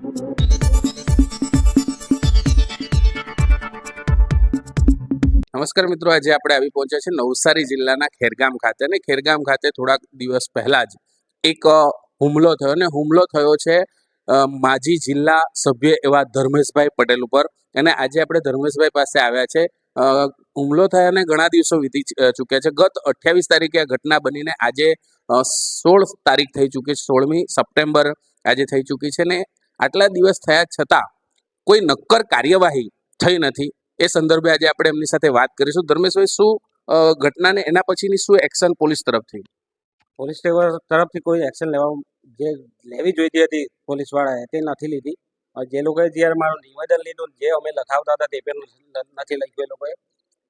નમસ્કાર મિત્રો, આજે આપણે આવી પહોંચ્યા છે નવસારી જિલ્લાના ખેરગામ ખાતે અને ખેરગામ ખાતે થોડાક દિવસ પહેલા જ એક હુમલો થયો અને હુમલો થયો છે માજી જિલ્લા સભ્ય એવા ધર્મેશભાઈ પટેલ ઉપર અને આજે આપણે ધર્મેશભાઈ પાસે આવ્યા છે. હુમલો હુમલો થયાને ઘણા દિવસો વીતી ચૂક્યા છે. ગત અઠ્યાવીસ તારીખે આ ઘટના બનીને આજે સોળ તારીખ થઈ ચૂકી છે, સોળમી સપ્ટેમ્બર આજે થઈ ચૂકી છે ને આટલા દિવસ થયા છતાં કોઈ નક્કર કાર્યવાહી થઈ નથી. એ સંદર્ભે આજે આપણે એમની સાથે વાત કરીશું. ધર્મેશભાઈ, શું ઘટનાને એના પછીની શું એક્શન પોલીસ તરફથી? પોલીસ તરફથી કોઈ એક્શન લેવા, જે લેવી જોઈતી હતી પોલીસ વાળાએ તે નથી લીધી. જે લોકોએ જ્યારે મારું નિવેદન લીધું જે અમે લખાવતા હતા તે પણ નથી લખ્યું એ લોકોએ.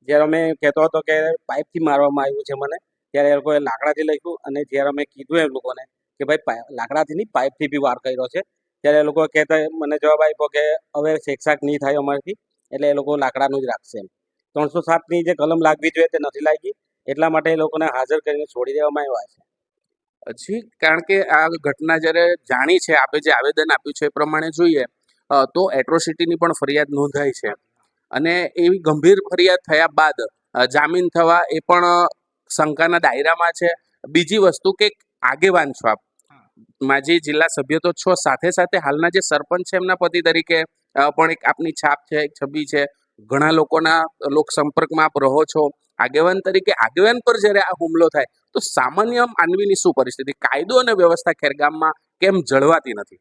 જ્યારે અમે કહેતો હતો કે પાઇપથી મારવામાં આવ્યું છે મને, ત્યારે એ લોકોએ લાકડાથી લખ્યું અને જ્યારે અમે કીધું એ લોકોને કે ભાઈ લાકડાથી નહીં, પાઇપથી બી વાર કર્યો છે. ત્યારે એ લોકો કહેતા, મને જવાબ આપ્યો કે હવે શેકશાક નહીં થાય અમારથી, એટલે એ લોકો લાકડાનું જ રાખશે એમ. ત્રણસો સાતની જે કલમ લાગવી જોઈએ તે નથી લાગી, એટલા માટે એ લોકોને હાજર કરીને છોડી દેવામાં આવ્યા છે. હજી કારણ કે આ ઘટના જ્યારે જાણી છે, આપે જે આવેદન આપ્યું છે એ પ્રમાણે જોઈએ તો એટ્રોસિટીની પણ ફરિયાદ નોંધાઈ છે. અને એવી ગંભીર ફરિયાદ થયા બાદ જામીન થવા એ પણ શંકાના દાયરામાં છે. બીજી વસ્તુ કે આગેવાન છો આપ? માજી જિલ્લા સભ્ય તો છો. સાથે સાથે હાલના જે સરપંચ છે એમના પતિ તરીકે પણ એક આપની છાપ છે, એક છબી છે. ઘણા લોકોના લોક સંપર્કમાં આપ રહો છો. આગેવાન તરીકે, આગેવાન પર જ્યારે આ હુમલો થાય, તો સામાન્ય માનવીની શું પરિસ્થિતિ? કાયદો અને વ્યવસ્થા ખેરગામમાં કેમ જળવાતી નથી?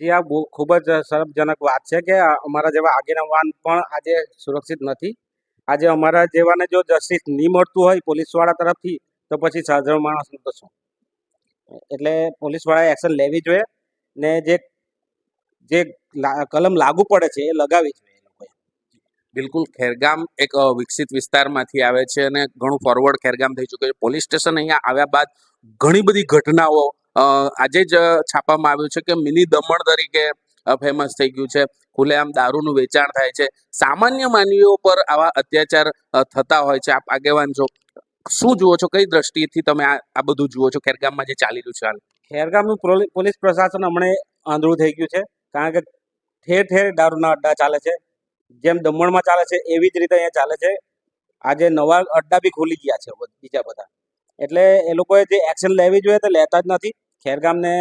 જી, આ ખૂબ જ શરમજનક વાત છે કે અમારા જેવા આગેવાન પણ આજે સુરક્ષિત નથી. આજે અમારા જેવાને જો જસ્ટિસ નહીં મળતું હોય પોલીસવાળા તરફથી, તો પછી સાધારણ માણસનું તો શું? એટલે પોલીસવાળાએ એક્શન લેવી જોઈએ ને જે જે કલમ લાગુ પડે છે એ લગાવી જોઈએ બિલકુલ, ખેરગામ એક વિકસિત વિસ્તારમાંથી આવે છે અને ઘણું ફોરવર્ડ ખેરગામ થઈ ચૂક્યું છે. પોલીસ સ્ટેશન અહીંયા આવ્યા બાદ ઘણી બધી ઘટનાઓ આજે જ છાપવામાં આવ્યું છે કે મિની દમણ તરીકે ફેમસ થઈ ગયું છે. ખુલ્લેઆમ દારૂનું વેચાણ થાય છે. સામાન્ય માનવીઓ પર આવા અત્યાચાર થતા હોય છે. આપ આગેવાન છો. શું જુઓ છો? કઈ દ્રષ્ટિએથી તમે આ બધું જુઓ છો? ખેરગામમાં જે ચાલી રહ્યું છે હાલ. ખેરગામનું પોલીસ પ્રશાસન હમણે આંધળું થઈ ગયું છે. કારણ કે ઠેર ઠેર દારૂના અડ્ડા ચાલે છે. જેમ દમણમાં ચાલે છે, એવી જ રીતે અહીંયા ચાલે છે. આજે નવા અડ્ડા બી ખુલી ગયા છે બીજા બધા. એટલે એ લોકોએ જે એક્શન લેવી જોઈએ તે લેતા જ નથી. ખેરગામને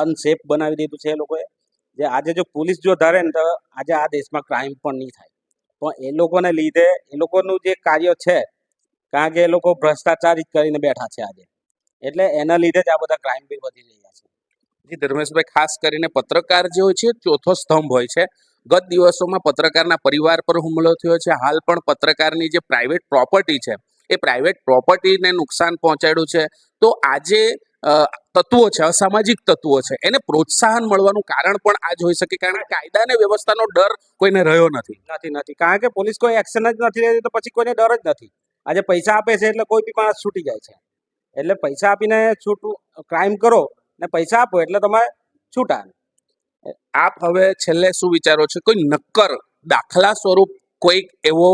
અનસેફ બનાવી દીધું છે એ લોકોએ. જે આજે જો પોલીસ જો ધરે ને તો આજે આ દેશમાં ક્રાઇમ પણ નહીં થાય. પણ એ લોકોને લીધે, એ લોકોનું જે કાર્ય છે કારણ કે એ લોકો ભ્રષ્ટાચાર જ કરીને બેઠા છે આજે. એટલે એના લીધે જ આ બધા ક્રાઇમ બી વધી રહ્યા છે. જી ધર્મેશભાઈ ખાસ કરીને પત્રકાર જે હોય છે ચોથો સ્તંભ હોય છે. ગત દિવસોમાં પત્રકારના પરિવાર પર હુમલો થયો છે. હાલ પણ પત્રકારની જે પ્રાઇવેટ પ્રોપર્ટી છે એ પ્રાઇવેટ પ્રોપર્ટીને નુકસાન પહોંચાડ્યું છે. તો આજે તત્વો છે અસામાજિક તત્વો છે એને પ્રોત્સાહન મળવાનું કારણ પણ આ જ હોઈ શકે. કારણ કે કાયદા અને વ્યવસ્થાનો ડર કોઈને રહ્યો નથી. નથી નથી. કારણ કે પોલીસ કોઈ એક્શન જ નથી લેતી તો પછી કોઈને ડર જ નથી. આજે પૈસા આપે છે એટલે કોઈ બી માણસ છૂટી જાય છે. એટલે પૈસા આપીને છૂટું ક્રાઇમ કરો ને પૈસા આપો એટલે તમે છૂટા આપ હવે છેલ્લે શું વિચારો છો? કોઈ નક્કર દાખલા સ્વરૂપ કોઈક એવો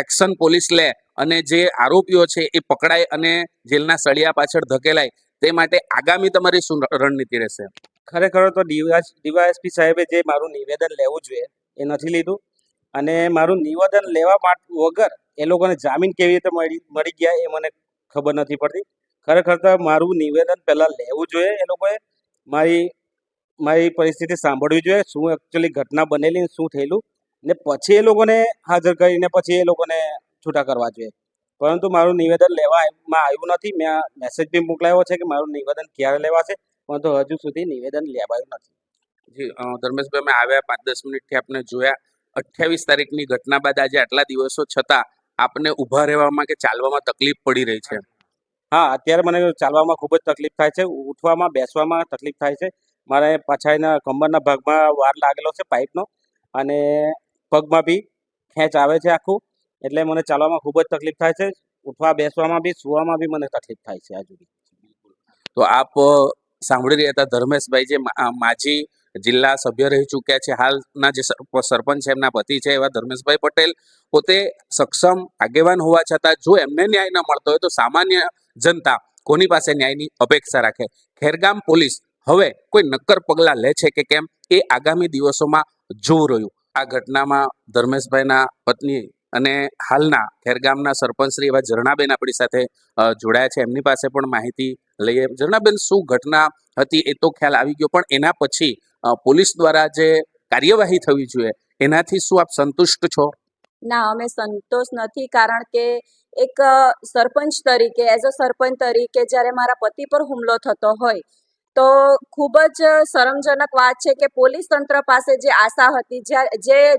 એક્શન પોલીસ લે અને જે આરોપીઓ છે એ પકડાય અને જેલના સળિયા પાછળ ધકેલાય તે માટે આગામી તમારી શું રણનીતિ રહેશે? ખરેખર તો ડીવાયએસપી સાહેબે જે મારું નિવેદન લેવું જોઈએ એ નથી લીધું. અને મારું નિવેદન લેવા માટે વગર એ લોકોને જામીન કેવી રીતે મળી મળી ગયા એ મને ખબર નથી પડતી. ખરેખર તો મારું નિવેદન પહેલાં લેવું જોઈએ એ લોકોએ. મારી મારી પરિસ્થિતિ સાંભળવી જોઈએ, શું એકચ્યુઅલી ઘટના બનેલી શું થયેલું. ને પછી એ લોકોને હાજર કરીને પછી એ લોકોને છૂટા કરવા જોઈએ. પરંતુ મારું નિવેદન લેવામાં આવ્યું નથી. મેં મેસેજ બી મોકલાયો છે કે મારું નિવેદન ક્યારે લેવાશે, પરંતુ હજુ સુધી નિવેદન લેવાયું નથી. જી ધર્મેશભાઈ, અમે આવ્યા પાંચ દસ મિનિટથી આપણે જોયા. અઠ્યાવીસ તારીખની ઘટના બાદ આજે આટલા દિવસો છતાં આપને ઊભા રહેવામાં કે ચાલવામાં તકલીફ પડી રહી છે? હા અત્યારે મને ચાલવામાં ખૂબ જ તકલીફ થાય છે. ઉઠવામાં બેસવામાં તકલીફ થાય છે. મારે પછાડીના કમરના ભાગમાં વાર લાગેલો છે પાઇપનો અને પગમાં બી ખેંચ આવે છે આખું. એટલે મને ચાલવામાં ખૂબ જ તકલીફ થાય છે. ઉઠવા બેસવામાં બી સુવામાં બી મને તકલીફ થાય છે આજુ તો આપ સાંભળી રહ્યા હતા ધર્મેશભાઈ જે માજી જિલ્લા સભ્ય રહી ચૂક્યા છે. હાલના જે સરપંચ છે, એમના પતિ છે, એવા ધર્મેશભાઈ પટેલ, પોતે સક્ષમ, આગેવાન હોવા છતાં જો એમને ન્યાય ન મળતો હોય તો સામાન્ય જનતા કોની પાસે ન્યાયની અપેક્ષા રાખે? ખેરગામ પોલીસ હવે કોઈ નક્કર પગલાં લે છે કે કેમ? એ આગામી દિવસોમાં જોવું રહ્યું. આ ઘટનામાં ધર્મેશભાઈના પત્ની અને હાલના ખેરગામના સરપંચ શ્રી એવા ઝરણાબેન આપણી સાથે જોડાયા છે. એમની પાસે પણ માહિતી લઈએ. ઝરણાબેન, શું ઘટના હતી એ તો ખ્યાલ આવી ગયો, પણ એના પછી પોલીસ દ્વારા જે કાર્યવાહી થવી જોઈએ, એનાથી શું આપ સંતુષ્ટ છો? ના, અમે સંતોષ નથી કારણ કે એક સરપંચ તરીકે એઝ અ સરપંચ તરીકે જ્યારે મારા પતિ પર હુમલો થતો હોય, તો ખૂબ જ શરમજનક વાત છે કે પોલીસ તંત્ર પાસે જે આશા હતી જે,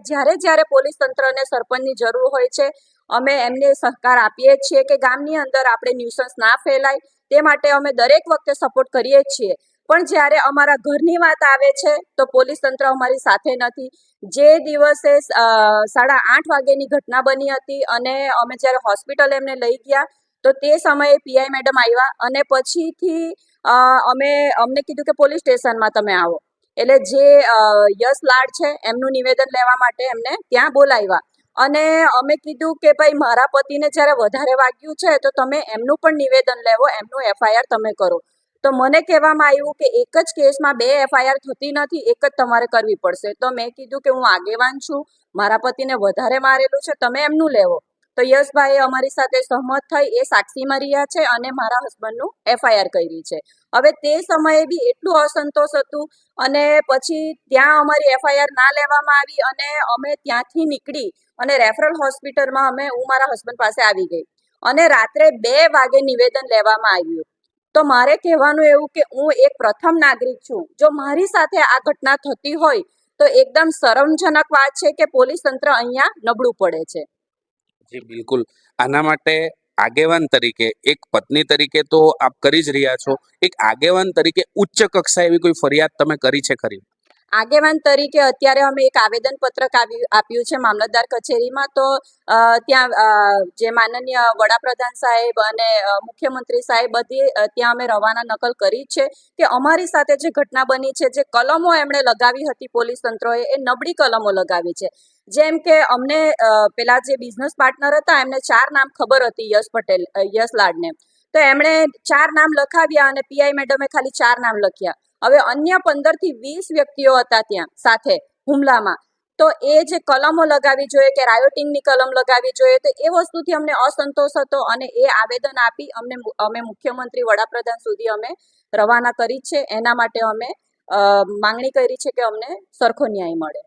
જ્યારે જ્યારે પોલીસ તંત્રને સરપંચની જરૂર હોય છે, અમે એમને સહકાર આપીએ છીએ કે ગામની અંદર આપણે ન્યુસન્સ ના ફેલાય, તે માટે અમે દરેક વખતે સપોર્ટ કરીએ છીએ. પણ જ્યારે અમારા ઘરની વાત આવે છે, તો પોલીસ તંત્ર અમારી સાથે નથી. જે દિવસે સાડા આઠ વાગ્યાની ઘટના બની હતી અને અમે જ્યારે હોસ્પિટલ એમને લઈ ગયા, તો તે સમયે પીઆઈ મેડમ આવ્યા અને પછીથી અમે, અમને કીધું કે પોલીસ સ્ટેશનમાં તમે આવો. એટલે જે યશ લાડ છે, એમનું નિવેદન લેવા માટે એમને ત્યાં બોલાવ્યા. અને અમે કીધું કે ભાઈ, મારા પતિને જ્યારે વધારે વાગ્યું છે, તો તમે એમનું પણ નિવેદન લેવો, એમનું એફઆઈઆર તમે કરો. તો મને કહેવામાં આવ્યું કે એક જ કેસમાં બે એફઆઈઆર થતી નથી, એક જ તમારે કરવી પડશે. તો મેં કીધું કે હું આગેવાન છું, મારા પતિને વધારે મારેલું છે, તમે એમનું લેવો. તો યશભાઈએ અમારી સાથે સહમત થઈ, એ સાક્ષીમાં રહ્યા છે અને મારા હસબન્ડનું એફઆઈઆર કરી છે. હવે તે સમયે બી એટલું અસંતોષ હતું અને પછી ત્યાં અમારી એફઆઈઆર ના લેવામાં આવી અને અમે ત્યાંથી નીકળી અને રેફરલ હોસ્પિટલમાં અમે, હું મારા હસબન્ડ પાસે આવી ગઈ. અને રાત્રે બે વાગે નિવેદન લેવામાં આવ્યું. તો મારે કહેવાનું એવું કે હું એક પ્રથમ નાગરિક છું. જો મારી સાથે આ ઘટના થતી હોય, તો એકદમ શરમજનક વાત છે કે પોલીસ તંત્ર અહીંયા નબળું પડે છે. જી, બિલકુલ. આના માટે આગેવાન તરીકે, એક પત્ની તરીકે તો આપ કરી જ રહ્યા છો. એક આગેવાન તરીકે ઉચ્ચ કક્ષા એવી કોઈ ફરિયાદ તમે કરી છે ખરી? આગેવાન તરીકે અત્યારે અમે એક આવેદન પત્રક આપ્યું છે મામલતદાર કચેરીમાં. તો ત્યાં જે માનનીય વડાપ્રધાન સાહેબ અને મુખ્યમંત્રી સાહેબ બધી ત્યાં અમે રવાના નકલ કરી છે કે અમારી સાથે જે ઘટના બની છે, જે કલમો એમણે લગાવી હતી પોલીસ તંત્રએ, એ નબળી કલમો લગાવી છે. જેમ કે અમને પેલા જે બિઝનેસ પાર્ટનર હતા, એમને ચાર નામ ખબર હતી યશ પટેલ યશ લાડને. તો એમણે ચાર નામ લખાવ્યા અને પીઆઈ મેડમે ખાલી ચાર નામ લખ્યા. હવે અન્ય પંદરથી વીસ વ્યક્તિઓ હતા ત્યાં સાથે હુમલામાં. તો એ જે કલમો લગાવી જોઈએ કે રાયોટિંગની કલમ લગાવી જોઈએ, તો એ વસ્તુથી અમને અસંતોષ હતો અને એ આવેદન આપી અમને અમે મુખ્યમંત્રી વડાપ્રધાન સુધી અમે રવાના કરી છે. એના માટે અમે માંગણી કરી છે કે અમને સરખો ન્યાય મળે.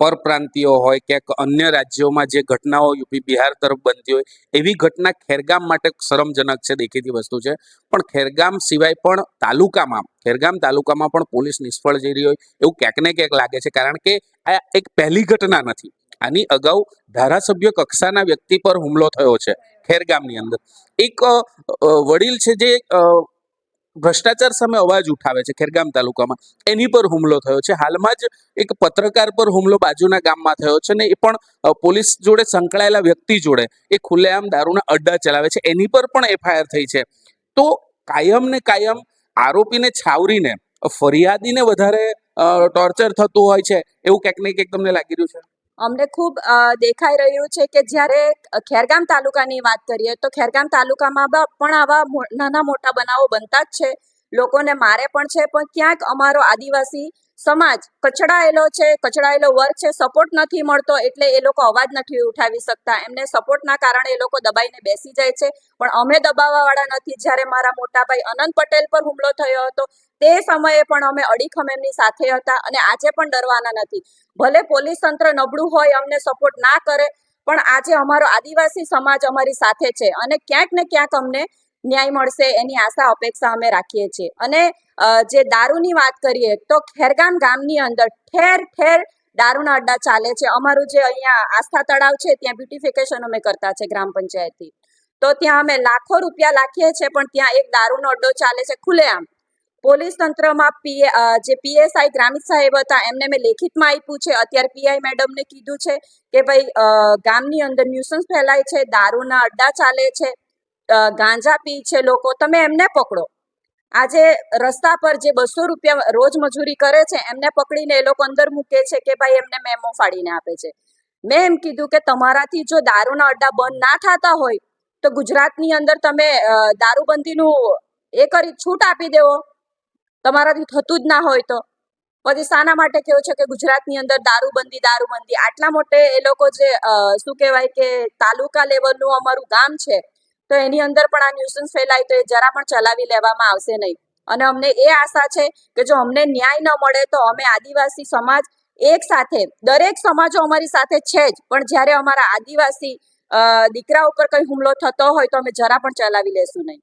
પરપ્રાંતિયો હોય ક્યાંક અન્ય રાજ્યોમાં જે ઘટનાઓ યુપી, બિહાર તરફ બનતી હોય, એવી ઘટના ખેરગામ માટે શરમજનક છે, દેખીતી વસ્તુ છે. પણ ખેરગામ સિવાય પણ તાલુકામાં, ખેરગામ તાલુકામાં પણ પોલીસ નિષ્ફળ જઈ રહી હોય એવું ક્યાંક ને ક્યાંક લાગે છે. કારણ કે આ એક પહેલી ઘટના નથી. આની અગાઉ ધારાસભ્ય કક્ષાના વ્યક્તિ પર હુમલો થયો છે ખેરગામની અંદર. એક વડીલ છે જે ભ્રષ્ટાચાર સામે અવાજ ઉઠાવે છે ખેરગામ તાલુકામાં. એની પર હુમલો થયો છે. હાલમાં જ એક પત્રકાર પર હુમલો બાજુના ગામમાં થયો છે ને એ પણ પોલીસ જોડે સંકળાયેલા વ્યક્તિ જોડે એ ખુલ્લેઆમ દારૂના અડ્ડા ચલાવે છે. એની પર પણ એફઆઈઆર થઈ છે. તો કાયમ ને કાયમ આરોપીને છાવરીને ફરિયાદીને વધારે ટોર્ચર થતું હોય છે. એવું ક્યાંક ને ક્યાંક તમને લાગી રહ્યું છે? અમને ખૂબ દેખાઈ રહ્યું છે કે જ્યારે ખેરગામ તાલુકાની વાત કરીએ તો ખેરગામ તાલુકામાં પણ આવા નાના મોટા બનાવો બનતા જ છે. લોકોને મારે પણ છે, પણ ક્યાંક અમારો આદિવાસી સમાજ કચડાયેલો છે, કચડાયેલો વર્ગ છે સપોર્ટ નથી મળતો એટલે એ લોકો અવાજ નથી ઉઠાવી શકતા. એમને સપોર્ટના કારણે એ લોકો દબાઈને બેસી જાય છે. પણ અમે દબાવવાવાળા નથી. જ્યારે મારા મોટાભાઈ અનંત પટેલ પર હુમલો થયો હતો, તે સમયે પણ અમે અડીખમ એમની સાથે હતા અને આજે પણ ડરવાના નથી. ભલે પોલીસ તંત્ર નબળું હોય, અમને સપોર્ટ ના કરે, પણ આજે અમારો આદિવાસી સમાજ અમારી સાથે છે અને ક્યાંક ને ક્યાંક અમને ન્યાય મળશે એની આશા અપેક્ષા અમે રાખીએ છીએ. અને જે દારૂની વાત કરીએ તો ખેરગામ ગામની અંદર ઠેર ઠેર દારૂના અડ્ડા ચાલે છે. અમારું જે અહીંયા આસ્થા તળાવ છે ત્યાં બ્યુટિફિકેશન અમે કરતા છે ગ્રામ પંચાયતથી. તો ત્યાં અમે લાખો રૂપિયા લાખીએ છીએ પણ ત્યાં એક દારૂનો અડ્ડો ચાલે છે ખુલ્લેઆમ પોલીસ તંત્રમાં પીએ જે પીએસઆઈ ગ્રામિત સાહેબ હતા એમને મેં લેખિતમાં આપ્યું છે. અત્યારે પીઆઈ મેડમને કીધું છે કે ભાઈ ગામની અંદર ન્યુસન્સ ફેલાય છે, દારૂના અડ્ડા ચાલે છે. ગાંજા પી છે લોકો, તમે એમને પકડો. આજે રસ્તા પર જે બસો રૂપિયા રોજ મજૂરી કરે છે, એમને પકડીને એ લોકો અંદર મૂકે છે કે ભાઈ એમને મેમો ફાડીને આપે છે. મેં એમ કીધું કે તમારાથી જો દારૂના અડ્ડા બંધ ના થતા હોય, તો ગુજરાતની અંદર તમે દારૂબંધીનું એ કરી, છૂટ આપી દેવો. તમારાથી થતું જ ના હોય તો. પછી શાના માટે કેવું છે કે ગુજરાતની અંદર દારૂબંધી દારૂબંધી, આટલા મોટે એ લોકો જે શું કહેવાય કે તાલુકા લેવલનું અમારું ગામ છે તો એની અંદર પણ આ ન્યુસન્સ ફેલાય તો એ જરા પણ ચલાવી લેવામાં આવશે નહીં. અને અમને એ આશા છે કે જો અમને ન્યાય ન મળે તો અમે આદિવાસી સમાજ એક સાથે, દરેક સમાજો અમારી સાથે છે જ, પણ જ્યારે અમારા આદિવાસી દીકરા ઉપર કઈ હુમલો થતો હોય તો અમે જરા પણ ચલાવી લેશું નહીં.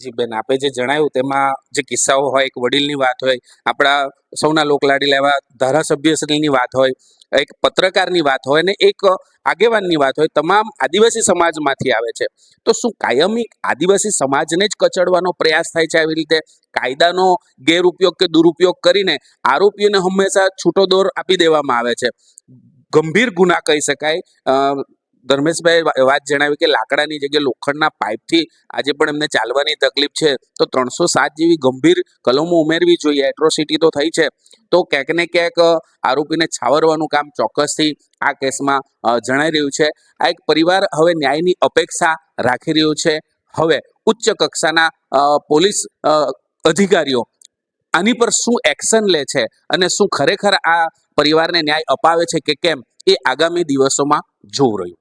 જી બેન આપે જે જણાવ્યું તેમાં જે કિસ્સાઓ હોય, એક વડીલની વાત હોય, આપણા સૌના લોકલાડી લેવા ધારાસભ્યશ્રીની વાત હોય, એક પત્રકારની વાત હોય ને એક આગેવાનની વાત હોય, તમામ આદિવાસી સમાજમાંથી આવે છે. તો શું કાયમી આદિવાસી સમાજને જ કચડવાનો પ્રયાસ થાય છે આવી રીતે કાયદાનો ગેરઉપયોગ કે દુરુપયોગ કરીને આરોપીઓને હંમેશા છૂટો દોર આપી દેવામાં આવે છે. ગંભીર ગુના કહી શકાય. ધર્મેશભાઈ વાત જણાવી કે લાકડાની જગ્યાએ લોખંડના પાઇપથી આજે પણ એમને ચાલવાની તકલીફ છે. તો ત્રણસો સાત જેવી ગંભીર કલમો ઉમેરવી જોઈએ. એટ્રોસિટી તો થઈ છે. તો ક્યાંક ને ક્યાંક આરોપીને છાવરવાનું કામ ચોક્કસથી આ કેસમાં જણાઈ રહ્યું છે. આ એક પરિવાર હવે ન્યાયની અપેક્ષા રાખી રહ્યું છે. હવે ઉચ્ચ કક્ષાના પોલીસ અધિકારીઓ આની પર શું એક્શન લે છે અને શું ખરેખર આ પરિવારને ન્યાય અપાવે છે કે કેમ, એ આગામી દિવસોમાં જોવું રહ્યું.